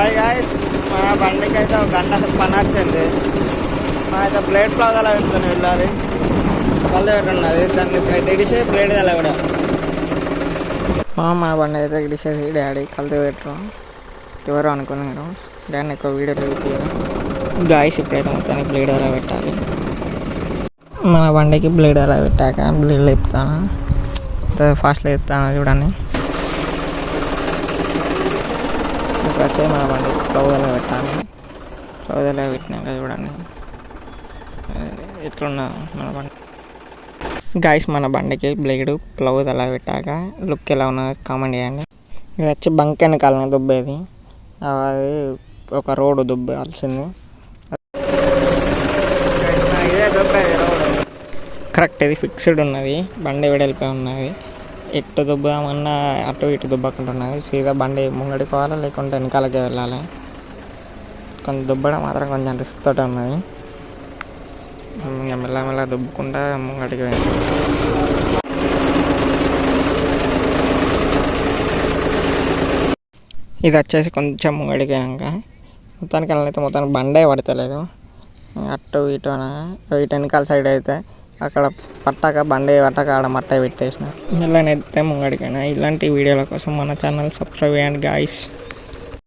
Hi guys మా బండికి అయితే ఒక గంట పని వచ్చింది. మా అయితే ప్లేట్ ప్లాగ్ అలా పెట్టుకొని వెళ్ళాలి. కళ్ళు ఉన్నది దాన్ని ఇప్పుడైతే ఇడిసే ప్లేట్ అలా కూడా. మా మా బండి అయితే ఇడిసేది డాడీ కలిసి పెట్టడం. ఎవరు అనుకున్నారు. డాడీ ఎక్కువ వీడియోలు పెట్టారు గాయస్ ఇప్పుడైతే మొత్తానికి బ్లేడ్ అలా పెట్టాలి. మన బండికి బ్లేడ్ అలా పెట్టాక బ్లేడ్ లేపుతాను. ఫాస్ట్లో ఎత్తాను చూడండి. వచ్చే మన బండి ప్లవ్ పెట్టాలి. ప్లవ్ ఎలా పెట్టినాక చూడండి. ఎట్లున్నా మన బండి. గాయస్ మన బండికి బ్లేడ్ ప్లౌజ్ అలా పెట్టాక లుక్ ఎలా ఉన్నదో కామెంట్ చేయండి. ఇది వచ్చి బంక్ వెనకాలనే దుబ్బేది. అది ఒక రోడ్డు దుబ్బాల్సింది. కరెక్ట్ ఇది ఫిక్స్డ్ ఉన్నది. బండి వెడల్పై ఉన్నది. ఎటు దుబ్బుదామన్నా అటు ఇటు దుబ్బకుంటున్నది. సీదా బండి ముంగడికి పోవాలా లేకుంటే వెనకాలకే వెళ్ళాలి? కొంచెం దుబ్బడం మాత్రం కొంచెం రిస్క్ తోటి ఉన్నది. ఇంకా మెల్లమెల్ల దుబ్బుకుంటా ముంగడికి వెళ్ళి ఇది వచ్చేసి కొంచెం ముంగడికి వెళ్ళాక మొత్తానికి వెళ్ళైతే మొత్తానికి బండే పడతలేదు. అటు ఇటు అనగా ఇటు వెనకాల సైడ్ అయితే అక్కడ పట్టాక బండి పట్టాక ఆడ మట్ట పెట్టేసిన ఇలా ముంగడికైనా ఇలాంటి వీడియోల కోసం మన ఛానల్ సబ్స్క్రైబ్ చేయండి గాయస్